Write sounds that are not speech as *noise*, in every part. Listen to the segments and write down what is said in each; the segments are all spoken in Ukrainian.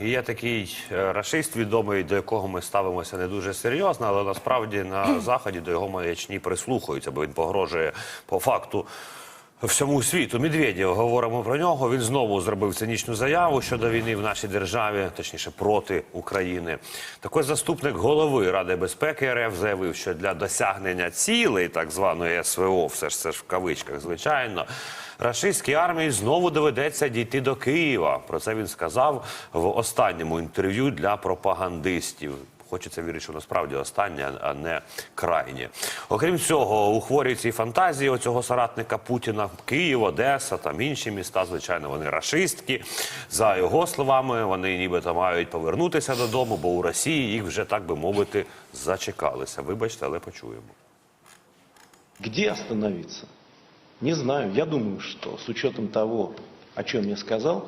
Є такий расист відомий, до якого ми ставимося не дуже серйозно, але насправді на *clears throat* заході до його маячні прислухаються, бо він погрожує по факту. Всьому світу Медведєв говоримо про нього. Він знову зробив цинічну заяву щодо війни в нашій державі, точніше проти України. Так ось заступник голови Ради безпеки РФ заявив, що для досягнення цілей так званої СВО, все ж це ж в кавичках, звичайно, рашистській армії знову доведеться дійти до Києва. Про це він сказав в останньому інтерв'ю для пропагандистів. Хочеться вірити, що насправді останнє, а не крайнє. Окрім цього, у хворій цій фантазії оцього соратника Путіна Київ, Одеса, там інші міста, звичайно, вони рашистські. За його словами, вони нібито мають повернутися додому, бо у Росії їх вже так би мовити зачекалися. Вибачте, але почуємо. Где остановиться? Не знаю. Я думаю, что с учетом того, о чем я сказал,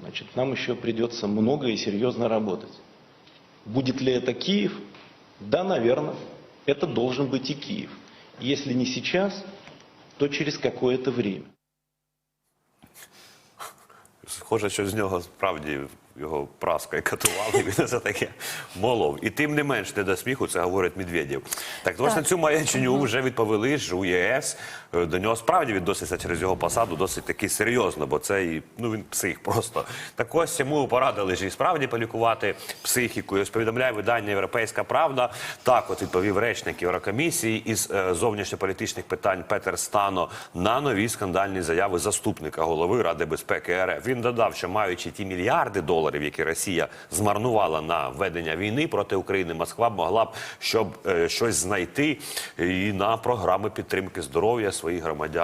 значит, нам еще придется много и серьезно работать. Будет ли это Киев? Да, наверное. Это должен быть и Киев. Если не сейчас, то через какое-то время. Схоже, що з нього справді його праскою катували, він за таке молов. І тим не менш не до сміху, це говорить Медведєв. Так, на цю маячню вже відповіли ж у ЄС. Е, До нього справді відносяться через його посаду досить таки серйозно, бо це і ну він псих просто. Так ось йому порадили ж і справді полікувати психіку. І ось повідомляє видання Європейська Правда. Так, от відповів речник Єврокомісії із е, зовнішньополітичних питань Петер Стано на нові скандальні заяви заступника голови Ради безпеки РФ. Він додав, що маючи ті мільярди доларів, які Росія змарнувала на ведення війни проти України, Москва могла б щоб е, щось знайти і на програми підтримки здоров'я своїх громадян